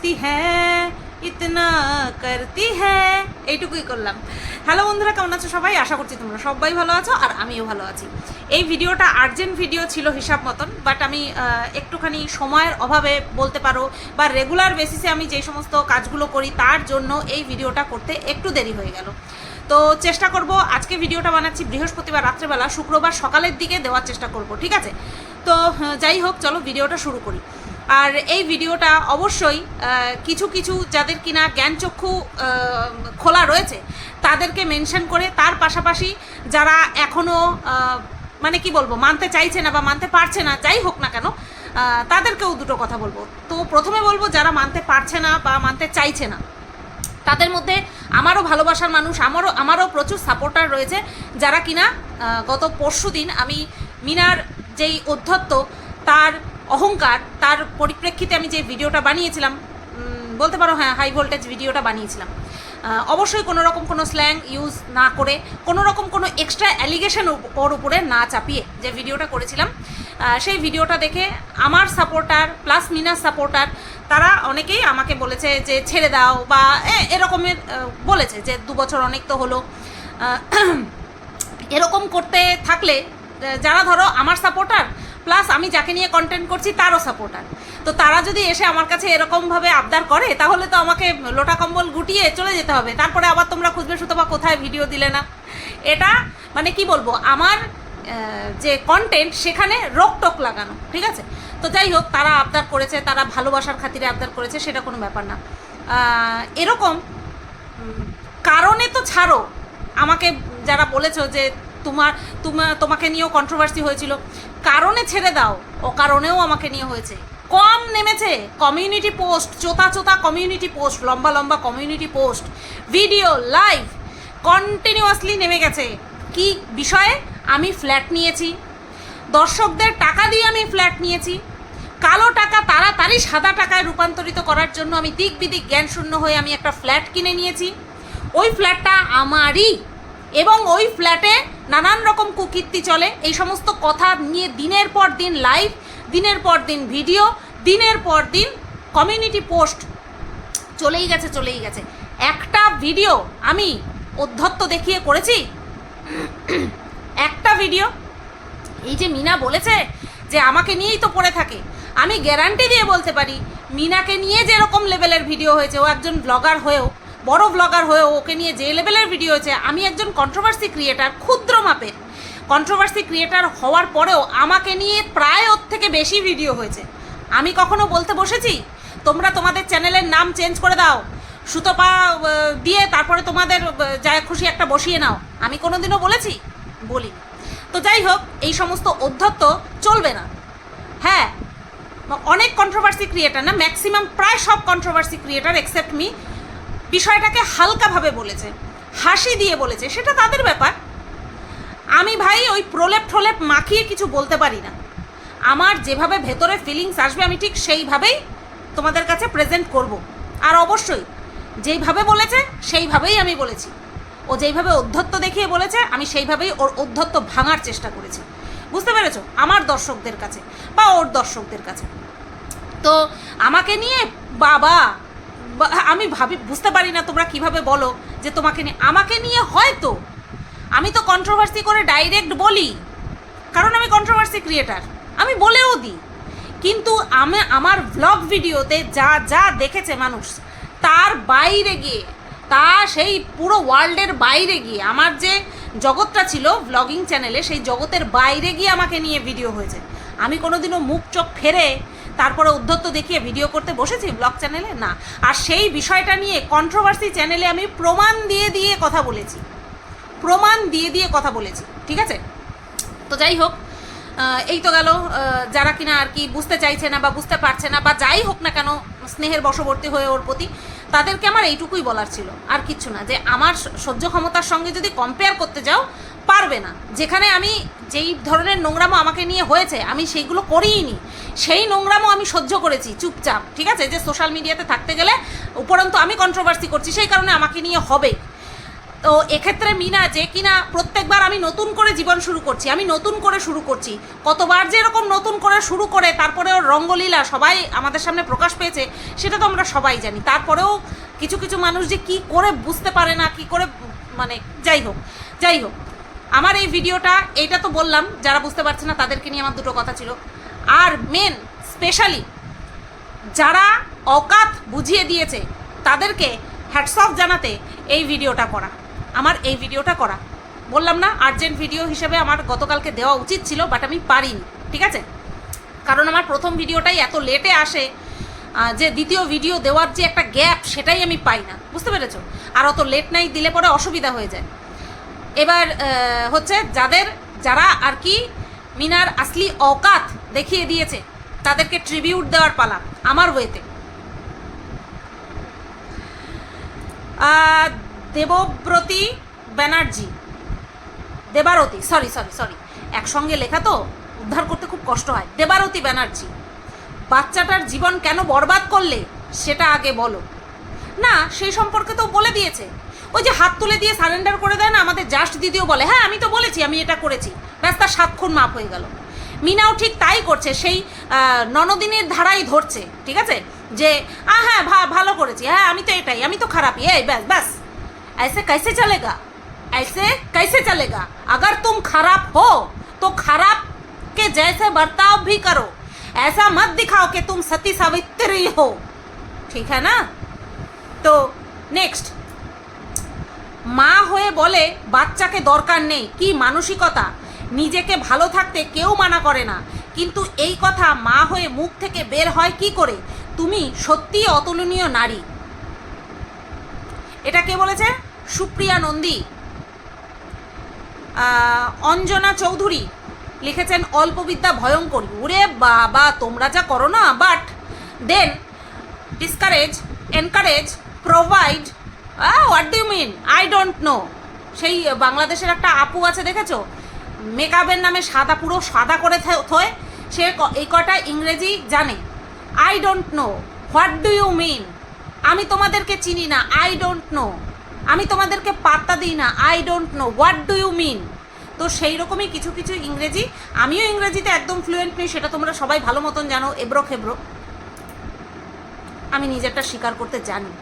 হাসতি হ্যাঁ ইতনা করতি হ্যাঁ। এইটুকুই করলাম। হ্যালো বন্ধুরা, কেমন আছো সবাই? আশা করছি তোমরা সবাই ভালো আছো আর আমিও ভালো আছি। এই ভিডিওটা আর্জেন্ট ভিডিও ছিল হিসাব মতন বাট আমি একটুখানি সময়ের অভাবে বলতে পারো বা রেগুলার বেসিসে আমি যে সমস্ত কাজগুলো করি তার জন্য এই ভিডিওটা করতে একটু দেরি হয়ে গেল। তো চেষ্টা করব, আজকে ভিডিওটা বানাচ্ছি বৃহস্পতিবার রাত্রেবেলা, শুক্রবার সকালের দিকে দেওয়ার চেষ্টা করব, ঠিক আছে? তো হ্যাঁ, যাই হোক, চলো ভিডিওটা শুরু করি। আর এই ভিডিওটা অবশ্যই কিছু কিছু যাদের কিনা জ্ঞানচক্ষু খোলা রয়েছে, তাদেরকে মেনশন করে তার পাশাপাশি যারা এখনও মানে কি বলব, মানতে চাইছে না বা মানতে পারছে না, যাই হোক না কেন তাদেরকেও দুটো কথা বলব। তো প্রথমে বলব, যারা মানতে পারছে না বা মানতে চাইছে না, তাদের মধ্যে আমারও ভালোবাসার মানুষ, আমারও আমারও প্রচুর সাপোর্টার রয়েছে, যারা কিনা গত পরশু দিন আমি মিনার যেই অধ্যত্ত, তার অহংকার, তার পরিপ্রেক্ষিতে আমি যে ভিডিওটা বানিয়েছিলাম বলতে পারো হ্যাঁ হাই ভোল্টেজ ভিডিওটা বানিয়েছিলাম। অবশ্যই কোনো রকম কোনো স্ল্যাং ইউজ না করে, কোনো রকম কোনো এক্সট্রা অ্যালিগেশন ওর উপরে না চাপিয়ে যে ভিডিওটা করেছিলাম সেই ভিডিওটা দেখে আমার সাপোর্টার প্লাস মিনার সাপোর্টার তারা অনেকেই আমাকে বলেছে যে ছেড়ে দাও বা এরকমের বলেছে যে দু বছর অনেক তো হলো। এরকম করতে থাকলে যারা ধরো আমার সাপোর্টার প্লাস আমি যাকে নিয়ে কন্টেন্ট করছি, তারও সাপোর্টার তো তারা যদি এসে আমার কাছে এরকমভাবে আবদার করে, তাহলে তো আমাকে লোটা কম্বল গুটিয়ে চলে যেতে হবে। তারপরে আবার তোমরা খুঁজবে শুধু বা কোথায় ভিডিও দিলে না। এটা মানে কি বলব, আমার যে কন্টেন্ট সেখানে রোকটোক লাগানো, ঠিক আছে? তো যাই হোক, তারা আবদার করেছে, তারা ভালোবাসার খাতিরে আবদার করেছে, সেটা কোনো ব্যাপার না। এরকম কারণে তো ছাড়ো। আমাকে যারা বলেছ যে তোমার তোমাকে নিয়েও কন্ট্রোভার্সি হয়েছিল। কারণে ছেড়ে দাও। ও কারণেও আমাকে নিয়ে হয়েছে। কম নেমেছে। কমিউনিটি পোস্ট চোতা চোতা কমিউনিটি পোস্ট লম্বা লম্বা community post video live continuously নেমে গেছে। কি বিষয়ে? আমি ফ্ল্যাট নিয়েছি। দর্শকদের টাকা দিয়ে আমি ফ্ল্যাট নিয়েছি। কালো টাকা তাড়াতাড়ি সাদা টাকায় রূপান্তরিত করার জন্য আমি দিক বিদিক জ্ঞান শূন্য হয়ে আমি একটা ফ্ল্যাট কিনে নিয়েছি। ওই ফ্ল্যাটটা আমারই। এবং ওই ফ্ল্যাটে নানান রকম কুকীর্তি চলে। এই সমস্ত কথা নিয়ে দিনের পর দিন লাইভ দিনের পর দিন ভিডিও দিনের পর দিন কমিউনিটি পোস্ট চলেই গেছে চলেই গেছে। একটা ভিডিও আমি অধ্যত্ত দেখিয়ে করেছি। একটা ভিডিও এই যে মিনা বলেছে যে আমাকে নিয়েই তো পড়ে থাকে। আমি গ্যারান্টি দিয়ে বলতে পারি, মিনাকে নিয়ে যেরকম লেভেলের ভিডিও হয়েছে, ও একজন ব্লগার হয়েও বড় ব্লগার হয়েও ওকে নিয়ে যে লেভেলের ভিডিও হয়েছে, আমি একজন কন্ট্রোভার্সি ক্রিয়েটার ক্ষুদ্র মাপের। কন্ট্রোভার্সি ক্রিয়েটার হওয়ার পরেও আমাকে নিয়ে প্রায় ওর থেকে বেশি ভিডিও হয়েছে। আমি কখনো বলতে বসেছি? তোমরা তোমাদের চ্যানেলের নাম চেঞ্জ করে দাও। সুতপা দিয়ে তারপরে তোমাদের যা খুশি একটা বসিয়ে নাও। আমি কোনোদিনও বলেছি? বলি তো যাই হোক, এই সমস্ত অধ্যত্ত চলবে না। হ্যাঁ অনেক কন্ট্রোভার্সি ক্রিয়েটার না ম্যাক্সিমাম প্রায় সব কন্ট্রোভার্সি ক্রিয়েটার এক্সেপ্ট মি বিষয়টাকে হালকাভাবে বলেছে, হাসি দিয়ে বলেছে, সেটা তাদের ব্যাপার। আমি ভাই ওই প্রলেপ ঠোলেপ মাখিয়ে কিছু বলতে পারি না। আমার যেভাবে ভেতরে ফিলিংস আসবে, আমি ঠিক সেইভাবেই তোমাদের কাছে প্রেজেন্ট করব। আর অবশ্যই, যেইভাবে বলেছে, সেইভাবেই আমি বলেছি। ও যেইভাবে অধ্যত্ত দেখিয়ে বলেছে, আমি সেইভাবেই ওর অধ্যত্ত ভাঙার চেষ্টা করেছি। বুঝতে পেরেছ? আমার দর্শকদের কাছে বা ওর দর্শকদের কাছে। তো আমাকে নিয়ে বাবা আমি ভাবি, বুঝতে পারি না তোমরা কীভাবে বলো যে তোমাকে নিয়ে, আমাকে নিয়ে হয়তো। আমি তো কন্ট্রোভার্সি করে ডাইরেক্ট বলি, কারণ আমি কন্ট্রোভার্সি ক্রিয়েটার আমি বলেও দিই। কিন্তু আমি, আমার ব্লগ ভিডিওতে যা যা দেখেছে মানুষ, তার বাইরে গিয়ে, তা সেই পুরো ওয়ার্ল্ডের বাইরে গিয়ে, আমার যে জগৎটা ছিল ব্লগিং চ্যানেলে সেই জগতের বাইরে গিয়ে আমাকে নিয়ে ভিডিও হয়েছে। আমি কোনোদিনও মুখ চোখ ফেরে তারপরে উদ্ধত্ত দেখিয়ে ভিডিও করতে বসেছি ব্লগ চ্যানেলে না। আর সেই বিষয়টা নিয়ে কন্ট্রোভার্সি চ্যানেলে আমি প্রমাণ দিয়ে দিয়ে কথা বলেছি। প্রমাণ দিয়ে দিয়ে কথা বলেছি, ঠিক আছে? তো যাই হোক এই তো গেল যারা কিনা আর কি বুঝতে চাইছে না বা বুঝতে পারছে না বা যাই হোক না কেন স্নেহের বশবর্তী হয়ে ওর প্রতি, তাদেরকে আমার এইটুকুই বলার ছিল। আর কিচ্ছু না, যে আমার সহ্য ক্ষমতার সঙ্গে যদি কম্পেয়ার করতে যাও পারবে না। যেখানে আমি যেই ধরনের নোংরামো আমাকে নিয়ে হয়েছে, আমি সেইগুলো করিইনি। সেই নোংরামো আমি সহ্য করেছি চুপচাপ, ঠিক আছে? যে সোশ্যাল মিডিয়াতে থাকতে গেলে উপরন্তু আমি কন্ট্রোভার্সি করছি, সেই কারণে আমাকে নিয়ে হবে। তো এক্ষেত্রে মিনা, যে কিনা প্রত্যেকবার আমি নতুন করে জীবন শুরু করছি, আমি নতুন করে শুরু করছি। কতবার যে এরকম নতুন করে শুরু করে তারপরে ওর রঙ্গলীলা সবাই আমাদের সামনে প্রকাশ পেয়েছে, সেটা তো আমরা সবাই জানি। তারপরেও কিছু কিছু মানুষ যে কি করে বুঝতে পারে না, কি করে মানে যাই হোক যাই হোক। আমার এই ভিডিওটা, এইটা তো বললাম, যারা বুঝতে পারছে না, তাদেরকে নিয়ে আমার দুটো কথা ছিল। আর মেন স্পেশালি যারা অকাত বুঝিয়ে দিয়েছে, তাদেরকে হ্যাটস অফ জানাতে এই ভিডিওটা করা। আমার এই ভিডিওটা করা। বললাম না আর্জেন্ট ভিডিও হিসেবে আমার গতকালকে দেওয়া উচিত ছিল বাট আমি পারিনি, ঠিক আছে? কারণ আমার প্রথম ভিডিওটাই এত লেটে আসে যে দ্বিতীয় ভিডিও দেওয়ার যে একটা গ্যাপ সেটাই আমি পাই না। বুঝতে পেরেছ? আর অত লেট নাই দিলে পরে অসুবিধা হয়ে যায়। এবার হচ্ছে যাদের, যারা আর কি মিনার আসলি অকাত দেখিয়ে দিয়েছে, তাদেরকে ট্রিবিউট দেওয়ার পালা আমার ওয়েতে Debabrati Banerjee, Debarati sorry sorry sorry একসঙ্গে লেখা তো, উদ্ধার করতে খুব কষ্ট হয়। দেবারতী ব্যানার্জি, বাচ্চাটার জীবন কেন বরবাদ করলে, সেটা আগে বলো। না, সেই সম্পর্কে তো বলে দিয়েছে। ওই যে হাত তুলে দিয়ে সারেন্ডার করে দেয় না আমাদের জাস্ট দিদিও বলে হ্যাঁ আমি তো বলেছি আমি এটা করেছি ব্যাস তার সাত খুন মাপ হয়ে গেল মিনাও ঠিক তাই করছে সেই আহ, ননদিনের ধারাই ধরছে ঠিক আছে যে আ হ্যাঁ ভা- ভালো করেছি হ্যাঁ আমি তো এটাই আমি তো খারাপই এই ব্যাস ব্যাস ऐसे कैसे चलेगा ऐसे कैसे चलेगा अगर तुम खराब हो तो खराब के जैसे बर्ताव भी करो ऐसा मत दिखाओ कि तुम सती सावित्री हो ঠিক है না তো নেক্সট মা হয়ে বলে, বাচ্চাকে দরকার নেই, কি মানসিকতা? নিজেকে ভালো থাকতে কেউ মানা করে না। কিন্তু এই কথা মা হয়ে মুখ থেকে বের হয় কি করে? তুমি সত্যিই অতুলনীয় নারী। এটা কে বলেছে? সুপ্রিয়া নন্দী। অঞ্জনা চৌধুরী লিখেছেন, অল্পবিদ্যা ভয়ঙ্কর। ওরে বাবা, তোমরা যা করো না but then discourage encourage provide what do mean I don't know সেই বাংলাদেশের একটা আপু আছে, দেখেছ? মেকআপের নামে সাদা, পুরো সাদা করে থয়। সে এই কটা ইংরেজি জানে। I don't know what do you mean আমি তোমাদেরকে চিনি না। আই ডোন্ট নো আমি তোমাদেরকে পাত্তা দিই না। I don't know what do you mean তো সেই রকমই কিছু কিছু ইংরেজি। আমিও ইংরেজিতে একদম ফ্লুয়েন্ট নেই, সেটা তোমরা সবাই ভালো মতন জানো, এব্রো খেব্রো। আমি নিজেরটা স্বীকার করতে জানি।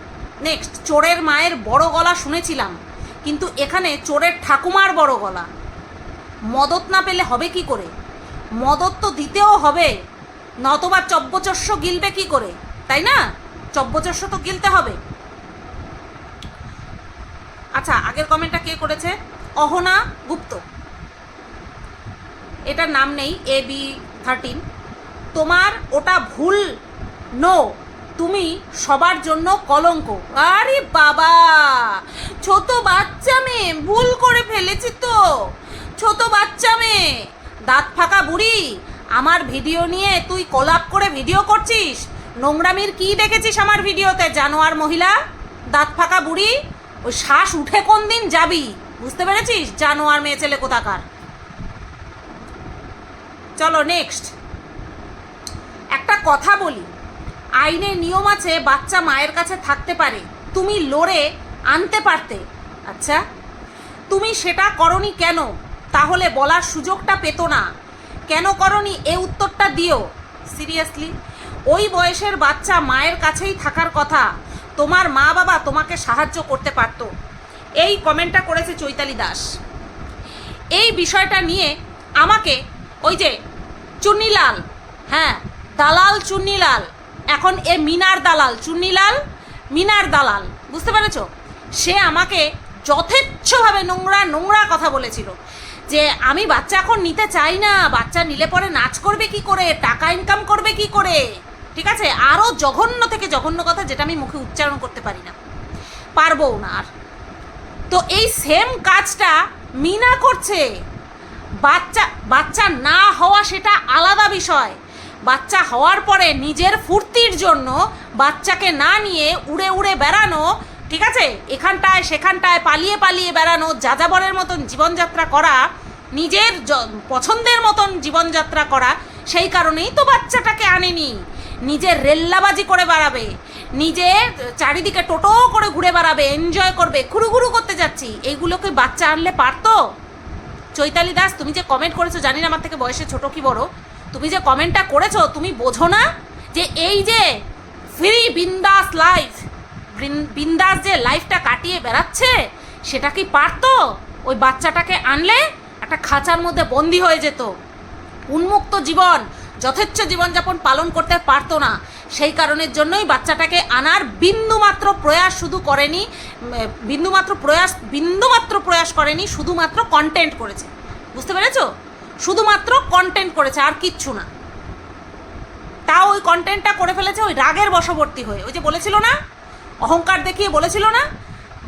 নেক্সট চোরের মায়ের বড় গলা শুনেছিলাম। কিন্তু এখানে চোরের ঠাকুমার বড় গলা। মদত না পেলে হবে কি করে? মদত তো দিতেও হবে। নতবা চব্বচস্য গিলবে কি করে? তাই না? চব্বচস্য তো গিলতে হবে। আচ্ছা আগের কমেন্টটা কে করেছে? অহনা গুপ্ত। এটার নাম নেই এ বি থার্টিন তোমার ওটা ভুল? নো তুমি সবার জন্য কলঙ্ক। আরে বাবা! ছোট বাচ্চা মেয়ে, ভুল করে ফেলেছি তো। ছোট বাচ্চা মেয়ে, দাঁত ফাঁকা বুড়ি, আমার ভিডিও নিয়ে তুই কলাপ করে ভিডিও করছিস? নোংরামির কি দেখেছিস আমার ভিডিওতে, জানোয়ার মহিলা? দাঁত ফাঁকা বুড়ি, ওই শ্বাস উঠে কোন দিন যাবি? বুঝতে পেরেছিস? জানোয়ার মেয়ে ছেলে কোথাকার? চলো নেক্সট একটা কথা বলি। আইনের নিয়ম আছে বাচ্চা মায়ের কাছে থাকতে পারে। তুমি লড়ে আনতে পারতে। আচ্ছা তুমি সেটা করনি কেন? তাহলে বলার সুযোগটা পেতো না। কেন করনি? এ উত্তরটা দিও। সিরিয়াসলি, ওই বয়সের বাচ্চা মায়ের কাছেই থাকার কথা। তোমার মা বাবা তোমাকে সাহায্য করতে পারতো। এই কমেন্টটা করেছে চৈতালি দাস। এই বিষয়টা নিয়ে আমাকে ওই যে চুন্নিলাল হ্যাঁ দালাল চুন্নিলাল এখন এ মিনার দালাল, চুন্নিলাল মিনার দালাল, বুঝতে পেরেছ? সে আমাকে যথেচ্ছভাবে নোংরা নোংরা কথা বলেছিল যে আমি বাচ্চা এখন নিতে চাই না, বাচ্চা নিলে পরে নাচ করবে কি করে, টাকা ইনকাম করবে কি করে? ঠিক আছে? আরও জঘন্য থেকে জঘন্য কথা যেটা আমি মুখে উচ্চারণ করতে পারি না। পারবও না আর। তো এই সেম কাজটা মিনা করছে। বাচ্চা বাচ্চা না হওয়া সেটা আলাদা বিষয়। বাচ্চা হওয়ার পরে নিজের ফুর্তির জন্য বাচ্চাকে না নিয়ে উড়ে উড়ে বেড়ানো, ঠিক আছে? এখানটায়, সেখানটায় পালিয়ে পালিয়ে বেড়ানো, যাযাবরের মতন জীবনযাত্রা করা, নিজের পছন্দের মতন জীবনযাত্রা করা, সেই কারণেই তো বাচ্চাটাকে আনেনি। নিজের রেল্লাবাজি করে বেড়াবে নিজে চারিদিকে টোটো করে ঘুরে বেড়াবে এনজয় করবে ঘুরু ঘুরু করতে যাচ্ছি। এইগুলোকে বাচ্চা আনলে পারতো? চৈতালি দাস, তুমি যে কমেন্ট করেছ, জানি না, আমার থেকে বয়সে ছোট কি বড়। তুমি যে কমেন্টটা করেছ, তুমি বোঝো না যে এই যে ফ্রি বিন্দাস লাইফ বিন্দাস যে লাইফটা কাটিয়ে বেড়াচ্ছে, সেটা কি পারতো? ওই বাচ্চাটাকে আনলে একটা খাঁচার মধ্যে বন্দি হয়ে যেত। উন্মুক্ত জীবন, যথেচ্ছ জীবনযাপন পালন করতে পারতো না। সেই কারণের জন্যই বাচ্চাটাকে আনার বিন্দুমাত্র প্রয়াস শুধু করেনি বিন্দুমাত্র প্রয়াস বিন্দুমাত্র প্রয়াস করেনি, শুধুমাত্র কন্টেন্ট করেছে। বুঝতে পেরেছ? শুধুমাত্র কন্টেন্ট করেছে, আর কিচ্ছু না। তাও ওই কন্টেন্টটা করে ফেলেছে ওই রাগের বশবর্তী হয়ে। ওই যে বলেছিল না? অহংকার দেখিয়ে বলেছিল না?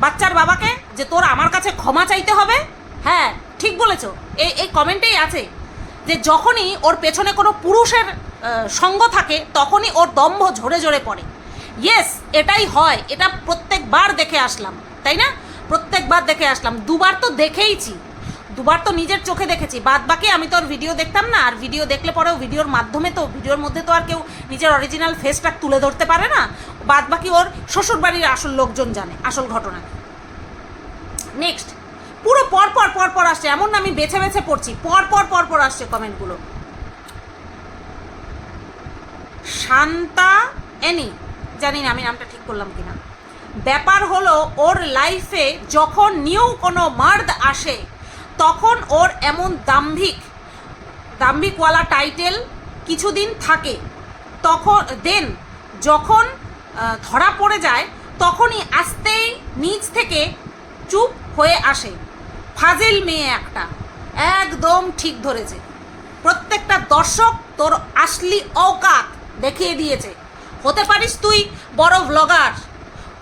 বাচ্চার বাবাকে যে তোর আমার কাছে ক্ষমা চাইতে হবে? হ্যাঁ ঠিক বলেছ। এই এই কমেন্টেই আছে যে যখনই ওর পেছনে কোনো পুরুষের সঙ্গ থাকে, তখনই ওর দম্ভ ঝরে ঝরে পড়ে। ইয়েস এটাই হয়। এটা প্রত্যেকবার দেখে আসলাম। তাই না? প্রত্যেকবার দেখে আসলাম। দুবার তো দেখেইছি। দুবার তো নিজের চোখে দেখেছি। বাদ বাকি আমি তো আর ভিডিও দেখতাম না। আর ভিডিও দেখলে পরেও ভিডিওর মাধ্যমে তো ভিডিওর মধ্যে তো আর কেউ নিজের অরিজিনাল ফেসটা তুলে ধরতে পারে না। বাদ বাকি ওর শ্বশুরবাড়ির আসল লোকজন জানে, আসল ঘটনা। নেক্সট পুরো পর পর পর পর আসছে। এমন না আমি বেছে বেছে পড়ছি। পর পর পর পর আসছে কমেন্টগুলো শান্তা এনি, জানি না আমি নামটা ঠিক করলাম কিনা। ব্যাপার হলো, ওর লাইফে যখন নিউ কোনো মার্দ আসে তখন ওর এমন দাম্ভিক, দাম্ভিকওয়ালা টাইটেল কিছুদিন থাকে। তখন দেন যখন ধরা পড়ে যায়, তখনই আস্তেই নিচ থেকে চুপ হয়ে আসে। ফাজিল মেয়ে একটা, একদম ঠিক ধরেছে। প্রত্যেকটা দর্শক তোর আসলি অকাত দেখিয়ে দিয়েছে। হতে পারিস তুই বড় ব্লগার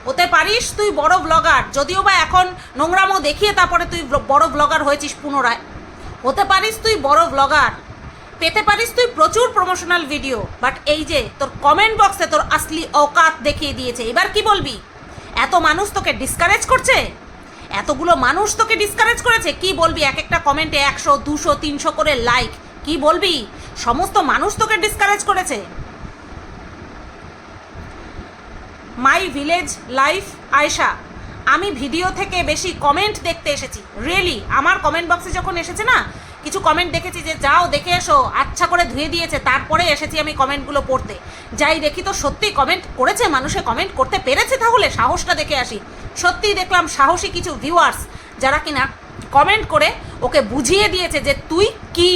হতে পারিস তুই বড় ব্লগার যদিও বা এখন নোংরামো দেখিয়ে তারপরে তুই বড় ব্লগার হয়েছিস পুনরায়। হতে পারিস তুই বড় ব্লগার পেতে পারিস তুই প্রচুর প্রমোশনাল ভিডিও বাট এই যে তোর কমেন্ট বক্সে তোর আসলি অকাত দেখিয়ে দিয়েছে। এবার কি বলবি? এত মানুষ তোকে ডিসকারেজ করছে? এতগুলো মানুষ তোকে ডিসকারেজ করেছে? কি বলবি? এক একটা কমেন্টে একশো, দুশো, তিনশো করে লাইক কি বলবি? সমস্ত মানুষ তোকে ডিসকারেজ করেছে। My village life Ayesha. আমি ভিডিও থেকে বেশি কমেন্ট দেখতে এসেছি। রিয়েলি আমার কমেন্ট বক্সে যখন এসেছে না, কিছু কমেন্ট দেখেছি যে, যাও, দেখে এসো আচ্ছা করে ধুয়ে দিয়েছে, তারপরে এসেছি আমি কমেন্টগুলো পড়তে। যাই দেখি তো সত্যি কমেন্ট করেছে, মানুষে কমেন্ট করতে পেরেছে তাহলে, সাহসটা দেখে আসি। সত্যিই দেখলাম সাহসী কিছু ভিউয়ার্স যারা কিনা কমেন্ট করে ওকে বুঝিয়ে দিয়েছে যে, তুই কি?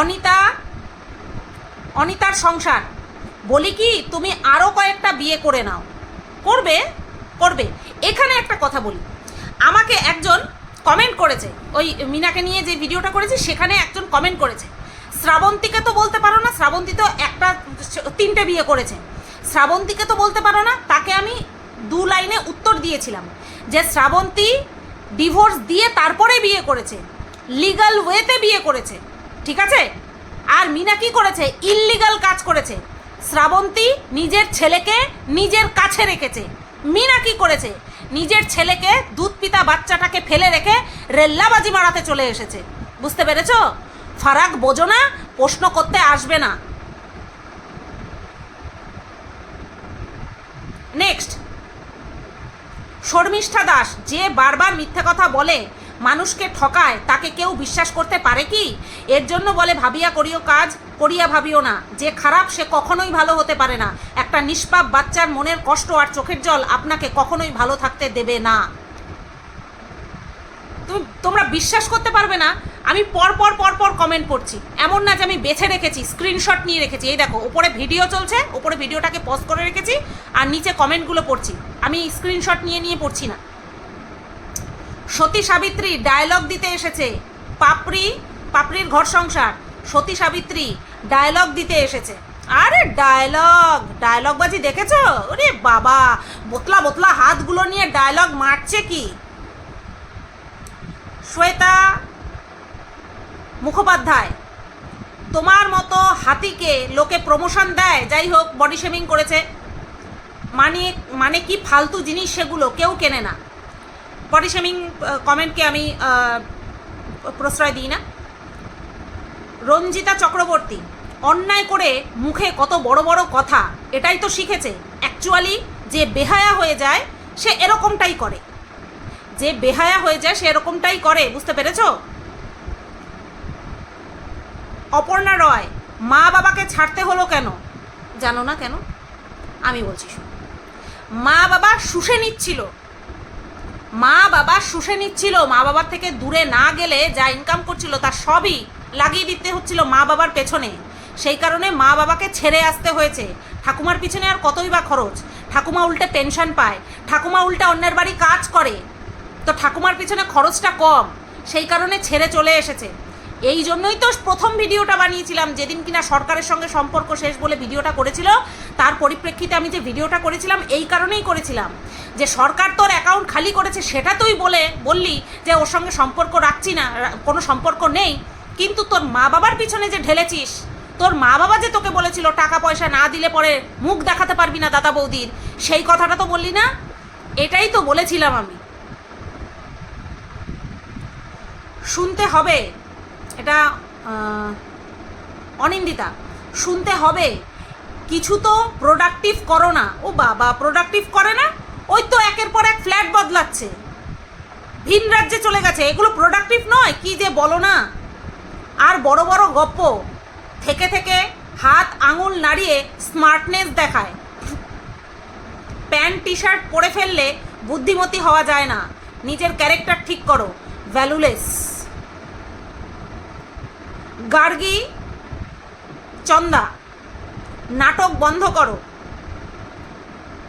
অনিতা, অনিতার সংসার। বলি কি, তুমি আরও কয়েকটা বিয়ে করে নাও। করবে? করবে। এখানে একটা কথা বলি। আমাকে একজন কমেন্ট করেছে। ওই মিনাকে নিয়ে যে ভিডিওটা করেছি, সেখানে একজন কমেন্ট করেছে। শ্রাবন্তীকে তো বলতে পারো না, শ্রাবন্তী তো একটা, তিনটে বিয়ে করেছে। শ্রাবন্তীকে তো বলতে পারো না, তাকে আমি দু লাইনে উত্তর দিয়েছিলাম। যে শ্রাবন্তী ডিভোর্স দিয়ে তারপরে বিয়ে করেছে লিগাল ওয়েতে বিয়ে করেছে, ঠিক আছে? আর মিনা কি করেছে? ইললিগাল কাজ করেছে। শ্রাবন্তী নিজের ছেলেকে নিজের কাছে রেখেছে। মিনা কি করেছে? নিজের ছেলেকে দুধ পিতা বাচ্চাটাকে ফেলে রেখে রেল্লাবাজি মারাতে চলে এসেছে। বুঝতে পেরেছ? ফারাক, বোঝো না, প্রশ্ন করতে আসবে না। নেক্সট শর্মিষ্ঠা দাস যে বারবার মিথ্যে কথা বলে মানুষকে ঠকায়, তাকে কেউ বিশ্বাস করতে পারে কি? এর জন্য বলে, ভাবিয়া করিও কাজ, করিয়া ভাবিও না। যে খারাপ, সে কখনোই ভালো হতে পারে না। একটা নিষ্পাপ বাচ্চার মনের কষ্ট আর চোখের জল আপনাকে কখনোই ভালো থাকতে দেবে না। তুমি, তোমরা বিশ্বাস করতে পারবে না? আমি পর পর পর পর কমেন্ট করছি। এমন না যে আমি বেছে রেখেছি স্ক্রিনশট নিয়ে রেখেছি। এই দেখো, উপরে ভিডিও চলছে, উপরে ভিডিওটাকে পজ করে রেখেছি, আর নিচে কমেন্টগুলো পড়ছি। আমি স্ক্রিনশট নিয়ে নিয়ে পড়ছি না। সতী সাবিত্রী ডায়লগ দিতে এসেছে। পাপড়ি, পাপড়ির ঘর সংসার। সতী সাবিত্রী ডায়লগ দিতে এসেছে। আরে ডায়লগ ডায়লগ বাজি দেখেছ? ওরে বাবা, বোতলা বোতলা হাতগুলো নিয়ে ডায়লগ মারছে কি? শ্বেতা মুখোপাধ্যায়, তোমার মতো হাতিকে লোকে প্রমোশন দেয়, যাই হোক বডি শেমিং করেছে। মানে মানে কি ফালতু জিনিস সেগুলো কেউ কেনে না। বডি শেমিং কমেন্টকে আমি প্রশ্রয় দিই না। রঞ্জিতা চক্রবর্তী, অন্যায় করে মুখে কত বড় বড় কথা, এটাই তো শিখেছে। অ্যাকচুয়ালি যে বেহায়া হয়ে যায়, সে এরকমটাই করে। যে বেহায়া হয়ে যায়, সে এরকমটাই করে, বুঝতে পেরেছ? অপর্ণা রয়, মা বাবাকে ছাড়তে হলো কেন? জানো না কেন? আমি বলছি। মা বাবা শুষে নিচ্ছিল। মা বাবা শুষে নিচ্ছিল। মা বাবার থেকে দূরে না গেলে যা ইনকাম করছিল তা সবই লাগিয়ে দিতে হচ্ছিল মা বাবার পেছনে। সেই কারণে মা বাবাকে ছেড়ে আসতে হয়েছে। ঠাকুমার পিছনে আর কতই বা খরচ। ঠাকুমা উল্টে পেনশন পায়। ঠাকুমা উল্টে অন্যের বাড়ি কাজ করে। তো ঠাকুমার পিছনে খরচটা কম। সেই কারণে ছেড়ে চলে এসেছে। এই জন্যই তো প্রথম ভিডিওটা বানিয়েছিলাম। যেদিন কিনা সরকারের সঙ্গে সম্পর্ক শেষ বলে ভিডিওটা করেছিল, তার পরিপ্রেক্ষিতে আমি যে ভিডিওটা করেছিলাম, এই কারণেই করেছিলাম। যে সরকার তোর অ্যাকাউন্ট খালি করেছে সেটা তুই বলে বললি যে ওর সঙ্গে সম্পর্ক রাখছি না, কোনো সম্পর্ক নেই। কিন্তু তোর মা বাবার পিছনে যে ঢেলেছিস, তোর মা বাবা যে তোকে বলেছিল টাকা পয়সা না দিলে পরে মুখ দেখাতে পারবি না দাদা বৌদির, সেই কথাটা তো বললি না? এটাই তো বলেছিলাম আমি। শুনতে হবে। এটা অনিন্দিতা, শুনতে হবে। কিছু তো প্রোডাক্টিভ করো না। ও বাবা প্রোডাক্টিভ করে না? ওই তো একের পর এক ফ্ল্যাট বদলাচ্ছে। ভিন রাজ্যে চলে গেছে। এগুলো প্রোডাক্টিভ নয়? কি যে বলো না? আর বড় বড় গপ্প। থেকে থেকে হাত, আঙুল নাড়িয়ে স্মার্টনেস দেখায়। প্যান্ট টি শার্ট পরে ফেললে বুদ্ধিমতী হওয়া যায় না। নিজের ক্যারেক্টার ঠিক করো। ভ্যালুলেস গার্গি, চন্দা, নাটক বন্ধ করো।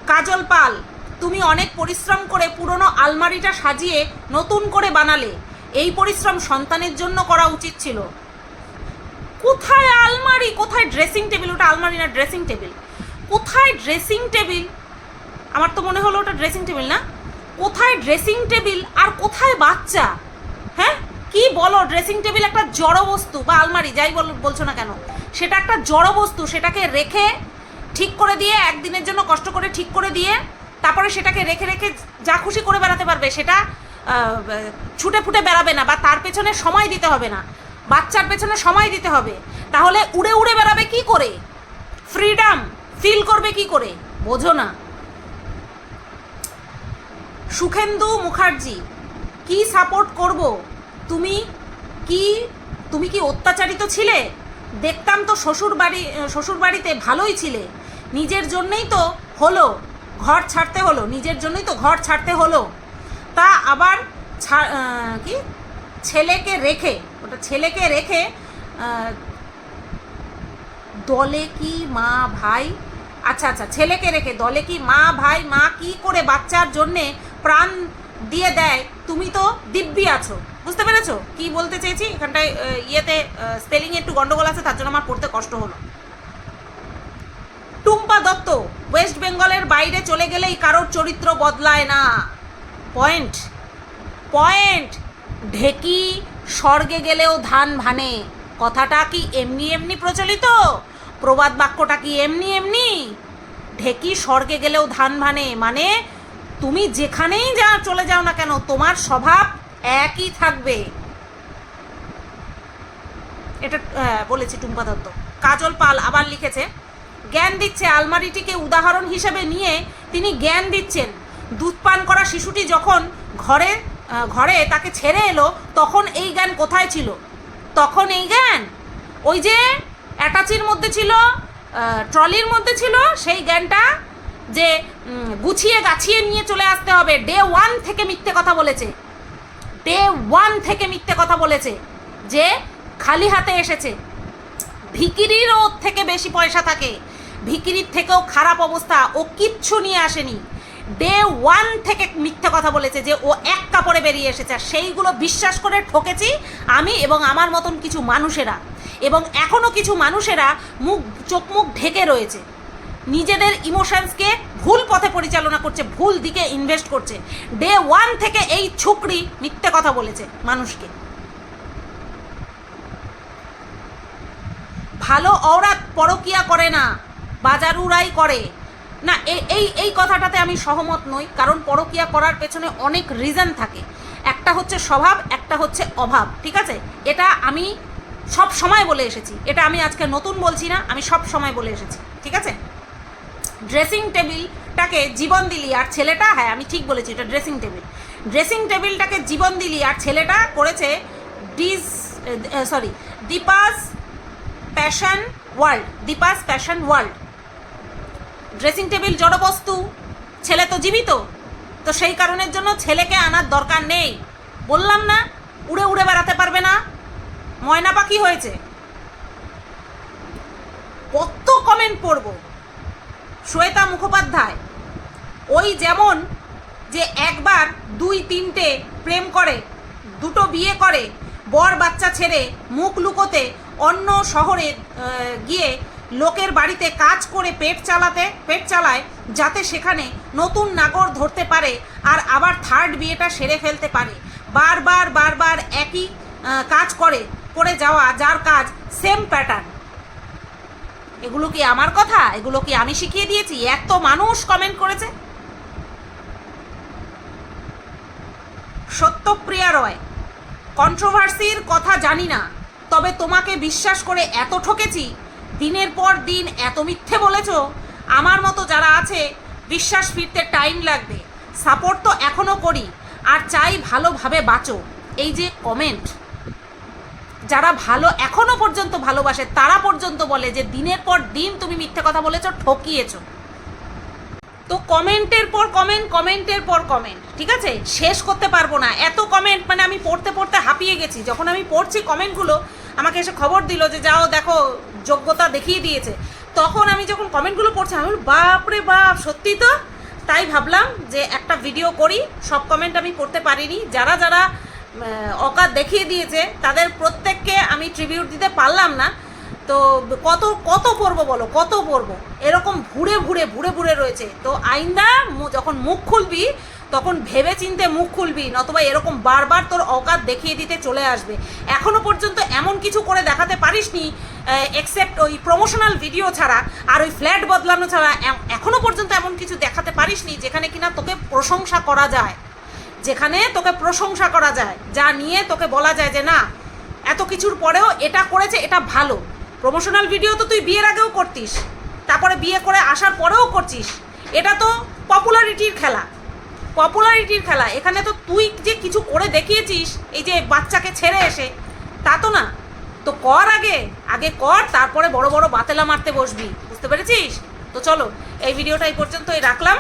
কাজল পাল, তুমি অনেক পরিশ্রম করে পুরনো আলমারিটা সাজিয়ে নতুন করে বানালে। এই পরিশ্রম সন্তানের জন্য করা উচিত ছিল। কোথায় আলমারি? কোথায় ড্রেসিং টেবিল ওটা আলমারি না ড্রেসিং টেবিল কোথায় ড্রেসিং টেবিল আমার তো মনে হলো ওটা ড্রেসিং টেবিল না। কোথায় ড্রেসিং টেবিল আর কোথায় বাচ্চা? হ্যাঁ? কি বলো? ড্রেসিং টেবিল একটা জড় বস্তু বা আলমারি, যাই বল বলছো না কেন? সেটা একটা জড় বস্তু, সেটাকে রেখে ঠিক করে দিয়ে, একদিনের জন্য কষ্ট করে ঠিক করে দিয়ে, তারপরে সেটাকে রেখে রেখে যা খুশি করে বেড়াতে পারবে, সেটা ছুটে ফুটে বেড়াবে না বা তার পেছনে সময় দিতে হবে না। বাচ্চার পেছনে সময় দিতে হবে। তাহলে উড়ে উড়ে বেড়াবে কি করে? ফ্রিডম ফিল করবে কি করে? বোঝো না। সুখেন্দু মুখার্জি, কি সাপোর্ট করব? তুমি কি তুমি কি অত্যাচারিত ছিলে? দেখতাম তো শ্বশুর বাড়ি, শ্বশুর বাড়িতে ভালোই ছিলে। নিজের জন্যই তো হলো, ঘর ছাড়তে হলো, নিজের জন্যই তো ঘর ছাড়তে হলো। তা আবার কি? ছেলেকে রেখে, ওটা ছেলেকে রেখে দলে কি মা, ভাই? আচ্ছা আচ্ছা ছেলেকে রেখে দলে কি মা, ভাই, মা কি করে বাচ্চার জন্যে প্রাণ দিয়ে দেয়? তুমি তো দিব্যি আছো, বুঝতে পেরেছ? কি বলতে চেয়েছি? এখানটায় ইয়েতে স্পেলিং একটু গন্ডগোল আছে, তার জন্য আমার পড়তে কষ্ট হলো। টুম্পা দত্ত ওয়েস্ট বেঙ্গলের বাইরে চলে গেলেই কারোর চরিত্র বদলায় না। পয়েন্ট পয়েন্ট ঢেকি স্বর্গে গেলেও ধান ভানে। কথাটা কি এমনি এমনি প্রচলিত? প্রবাদ বাক্যটা কি এমনি এমনি? ঢেকি স্বর্গে গেলেও ধান ভানে মানে তুমি যেখানেই যা চলে যাও না কেন, তোমার স্বভাব একই থাকবে। এটা বলেছি টুম্পা দত্ত। কাজল পাল আবার লিখেছে, জ্ঞান দিচ্ছে আলমারিটিকে উদাহরণ হিসেবে নিয়ে তিনি জ্ঞান দিচ্ছেন। দুধ পান করা শিশুটি যখন ঘরে ঘরে তাকে ছেড়ে এলো, তখন এই জ্ঞান কোথায় ছিল? তখন এই জ্ঞান? ওই যে অ্যাটাচির মধ্যে ছিল ট্রলির মধ্যে ছিল, সেই জ্ঞানটা যে গুছিয়ে গাছিয়ে নিয়ে চলে আসতে হবে। ডে ওয়ান থেকে মিথ্যে কথা বলেছে। ডে ওয়ান থেকে মিথ্যে কথা বলেছে যে, খালি হাতে এসেছে। ভিকিরিরও ওর থেকে বেশি পয়সা থাকে। ভিকিরির থেকেও খারাপ অবস্থা। ও কিচ্ছু নিয়ে আসেনি। ডে ওয়ান থেকে মিথ্যে কথা বলেছে যে, ও এক কাপড়ে বেরিয়ে এসেছে। সেইগুলো বিশ্বাস করে ঠকেছি আমি এবং আমার মতন কিছু মানুষেরা। এবং এখনও কিছু মানুষেরা মুখ, চোখ মুখ ঢেকে রয়েছে। নিজেদের ইমোশনসকে ভুল পথে পরিচালনা করছে, ভুল দিকে ইনভেস্ট করছে। ডে ওয়ান থেকে এই ছুকরি মিথ্যে কথা বলেছে মানুষকে। ভালো অওরাত পরকিয়া করে না, বাজারুরাই করে। না এই এই কথাটাতে আমি সহমত নই, কারণ পরকিয়া করার পেছনে অনেক রিজন থাকে। একটা হচ্ছে স্বভাব, একটা হচ্ছে অভাব, ঠিক আছে? এটা আমি সব সময় বলে এসেছি। এটা আমি আজকে নতুন বলছি না, আমি সব সময় বলে এসেছি, ঠিক আছে? ড্রেসিং টেবিলটাকে জীবন দিলি আর ছেলেটা হ্যাঁ আমি ঠিক বলেছি, এটা ড্রেসিং টেবিল। ড্রেসিং টেবিলটাকে জীবন দিলি আর ছেলেটা করেছে dish sorry Deepa's passion world, Deepa's passion world. Dressing table জড়বস্তু, ছেলে তো জীবিত, তো সেই কারণের জন্য ছেলেকে আনার দরকার নেই। বললাম না, উড়ে উড়ে বেড়াতে পারবে না, ময়না পাখি হয়েছে। কত কমেন্ট পড়ব? শ্বেতা মুখোপাধ্যায়। ওই যেমন যে একবার দুই তিনটে প্রেম করে, দুটো বিয়ে করে, বর বাচ্চা ছেড়ে মুখ লুকোতে অন্য শহরে গিয়ে লোকের বাড়িতে কাজ করে পেট চালাতে, পেট চালায়, যাতে সেখানে নতুন নাগর ধরতে পারে আর আবার থার্ড বিয়েটা সেরে ফেলতে পারে। বারবার বারবার একই কাজ করে করে যাওয়া, যার কাজ সেম প্যাটার্ন এগুলো কি আমার কথা? এগুলো কি আমি শিখিয়ে দিয়েছি? এত মানুষ কমেন্ট করেছে। সত্যপ্রিয়া রয় কন্ট্রোভার্সির কথা জানি না, তবে তোমাকে বিশ্বাস করে এত ঠকেছি, দিনের পর দিন এত মিথ্যে বলেছ, আমার মতো যারা আছে, বিশ্বাস ফিরতে টাইম লাগবে। সাপোর্ট তো এখনও করি, আর চাই ভালোভাবে বাঁচো। এই যে কমেন্ট যারা ভালো এখনও পর্যন্ত ভালোবাসে তারা পর্যন্ত বলে যে দিনের পর দিন তুমি মিথ্যে কথা বলেছ ঠকিয়েছো। তো কমেন্টের পর কমেন্ট কমেন্টের পর কমেন্ট ঠিক আছে? শেষ করতে পারব না। এত কমেন্ট মানে আমি পড়তে পড়তে হাঁপিয়ে গেছি। যখন আমি পড়ছি কমেন্টগুলো আমাকে এসে খবর দিল যে যাও দেখো যোগ্যতা দেখিয়ে দিয়েছে। তখন আমি যখন কমেন্টগুলো পড়ছি আমি বলি, বাপ সত্যি তো? তাই ভাবলাম যে একটা ভিডিও করি সব কমেন্ট আমি পড়তে পারিনি। যারা যারা অকাত দেখিয়ে দিয়েছে। তাদের প্রত্যেককে আমি ট্রিবিউট দিতে পারলাম না। তো কত কত পড়ব বলো? কত পড়ব? এরকম ভুড়ে ভুড়ে ভুড়ে ভুড়ে রয়েছে। তো আইন্দা যখন মুখ খুলবি, তখন ভেবে চিনতে মুখ খুলবি, নতুবা এরকম বারবার তোর অকাত দেখিয়ে দিতে চলে আসবে। এখনও পর্যন্ত এমন কিছু করে দেখাতে পারিসনি এক্সেপ্ট ওই প্রমোশনাল ভিডিও ছাড়া, আর ওই ফ্ল্যাট বদলানো ছাড়া। এ- এখনও পর্যন্ত এমন কিছু দেখাতে পারিসনি, যেখানে কিনা তোকে প্রশংসা করা যায়। যেখানে তোকে প্রশংসা করা যায়, যা নিয়ে তোকে বলা যায় যে না, এত কিছুর পরেও এটা করেছে, এটা ভালো। প্রমোশনাল ভিডিও তো তুই বিয়ের আগেও করতিস, তারপরে বিয়ে করে আসার পরেও করছিস, এটা তো পপুলারিটির খেলা। পপুলারিটির খেলা, এখানে তো তুই যে কিছু করে দেখিয়েছিস, এই যে বাচ্চাকে ছেড়ে এসে, তা তো না। তো কর আগে আগে কর, তারপরে বড় বড় বাতেলা মারতে বসবি, বুঝতে পেরেছিস? তো চলো, এই ভিডিওটা এই পর্যন্তই রাখলাম।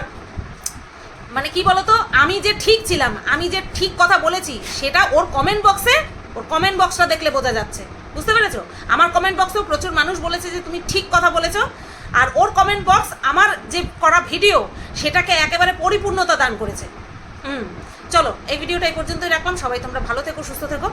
মানে কি বলতো? আমি যে ঠিক ছিলাম, আমি যে ঠিক কথা বলেছি, সেটা ওর কমেন্ট বক্সে ওর কমেন্ট বক্সটা দেখলে বোঝা যাচ্ছে। বুঝতে পেরেছ? আমার কমেন্ট বক্সেও প্রচুর মানুষ বলেছে যে তুমি ঠিক কথা বলেছ, আর ওর কমেন্ট বক্স আমার যে করা ভিডিও সেটাকে একেবারে পরিপূর্ণতা দান করেছে। হুম, চলো, এই ভিডিওটা এই পর্যন্তই রাখলাম। সবাই তোমরা ভালো থেকো, সুস্থ থেকো।